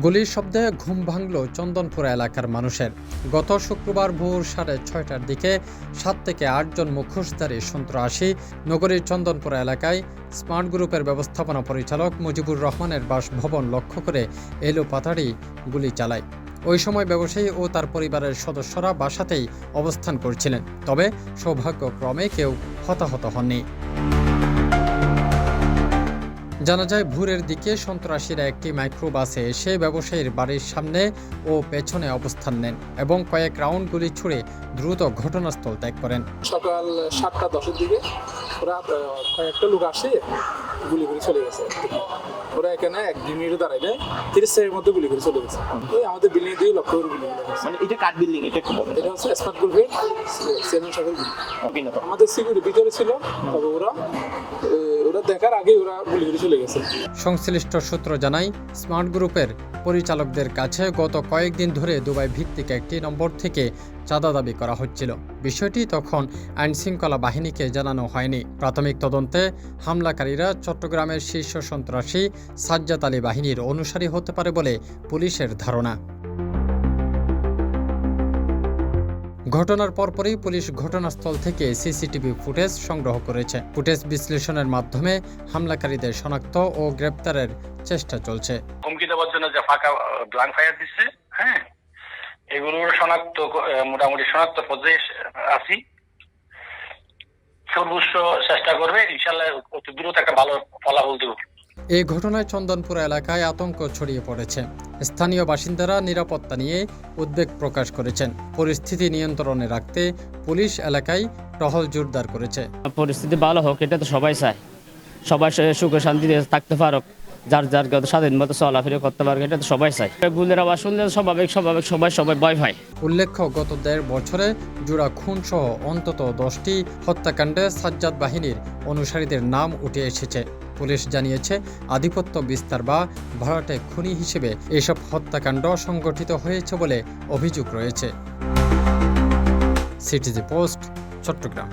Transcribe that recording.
গুলির শব্দে ঘুম ভাঙল চন্দনপুর এলাকার মানুষের। গত শুক্রবার ভোর সাড়ে ছয়টার দিকে সাত থেকে আটজন মুখোশধারী সন্ত্রাসী নগরীর চন্দনপুর এলাকায় স্মার্ট গ্রুপের ব্যবস্থাপনা পরিচালক মুজিবুর রহমানের বাসভবন লক্ষ্য করে এলো পাতাড়ি গুলি চালায়। ওই সময় ব্যবসায়ী ও তার পরিবারের সদস্যরা বাসাতেই অবস্থান করছিলেন, তবে সৌভাগ্যক্রমে কেউ হতাহত হননি। জানা যায়, ভোরের দিকে সন্ত্রাসীরা একটি মাইক্রোবাসে এসে ব্যবসায়ীর বাড়ির সামনে ও পেছনে অবস্থান নেন এবং কয়েক রাউন্ড গুলি ছুড়ে দ্রুত ঘটনাস্থল ত্যাগ করেন। সকাল সাতটা দশের দিকে ওরা কয়েকটা লোক আসে গুলি করে চলে গেছে। ওরা এখানে এক দুই মিনিট দাঁড়াইলে তিরিশ সেকেন্ডের মধ্যে গুলি করে চলে গেছে। ওই আমাদের বিল্ডিং দিয়ে লক্ষ্য করে গুলি মানে এটা কাঠ বিল্ডিং এটা একটু বলেন এটা হচ্ছে স্মার্ট গ্রুপের চেয়ারম্যান সাহেবের গুলি আমাদের সিকিউরিটি ভিতরে ছিল তবে ওরা ওরা দেখার আগে ওরা গুলি করে চলে গেছে। সংশ্লিষ্ট সূত্র জানায় স্মার্ট গ্রুপের পরিচালকদের কাছে গত কয়েকদিন ধরে দুবাই ভিত্তিক একটি নম্বর থেকে চাঁদা দাবি করা হচ্ছিল। বিষয়টি তখন আইনশৃঙ্খলা বাহিনীকে জানানো হয়নি। প্রাথমিক তদন্তে হামলাকারীরা চট্টগ্রামের শীর্ষ সন্ত্রাসী সাজ্জাদ আলী বাহিনীর অনুসারী হতে পারে বলে পুলিশের ধারণা। ঘটনার পরপরই পুলিশ ঘটনাস্থল থেকে সিসিটিভি ফুটেজ সংগ্রহ করেছে। ফুটেজ বিশ্লেষণের মাধ্যমে হামলাকারীদের শনাক্ত ও গ্রেপ্তারের চেষ্টা চলছে। হুমকি দেওয়ার জন্য যে ফাঁকা ব্লাঙ্ক ফায়ার দিচ্ছে হ্যাঁ? শনাক্ত মোটামুটি শনাক্ত পর্যায়ে আছি। সর্বোচ্চ চেষ্টা করবে ইনশাল্লাহ অতি দ্রুত একটা ভালো ফলাফল দেব। এই ঘটনায় চন্দনপুর এলাকায় আতঙ্ক ছড়িয়ে পড়েছে। স্থানীয় বাসিন্দারা নিরাপত্তা নিয়ে উদ্বেগ প্রকাশ করেছেন। পরিস্থিতি নিয়ন্ত্রণে রাখতে পুলিশ এলাকায় টহল জোরদার করেছে। পরিস্থিতি ভালো হোক এটা তো সবাই চায়। সবাই সুখে শান্তিতে থাকতে পারুক। যার যার স্বাধীন মতো চলাফেরা করতে পারবে, এটা তো সবাই চায়। গুলের আওয়াজ শুনলে স্বাভাবিক স্বাভাবিক, সবাই সবাই ভয় পায়। উল্লেখ্য, গত দেড় বছরে জোড়া খুন সহ অন্তত দশটি হত্যাকাণ্ডে সাজ্জাদ বাহিনীর অনুসারীদের নাম উঠে এসেছে। পুলিশ জানিয়েছে, আধিপত্য বিস্তার বা ভাড়াটে খুনি হিসেবে এসব হত্যাকাণ্ড সংগঠিত হয়েছে বলে অভিযোগ রয়েছে। CTG post, Chittagong.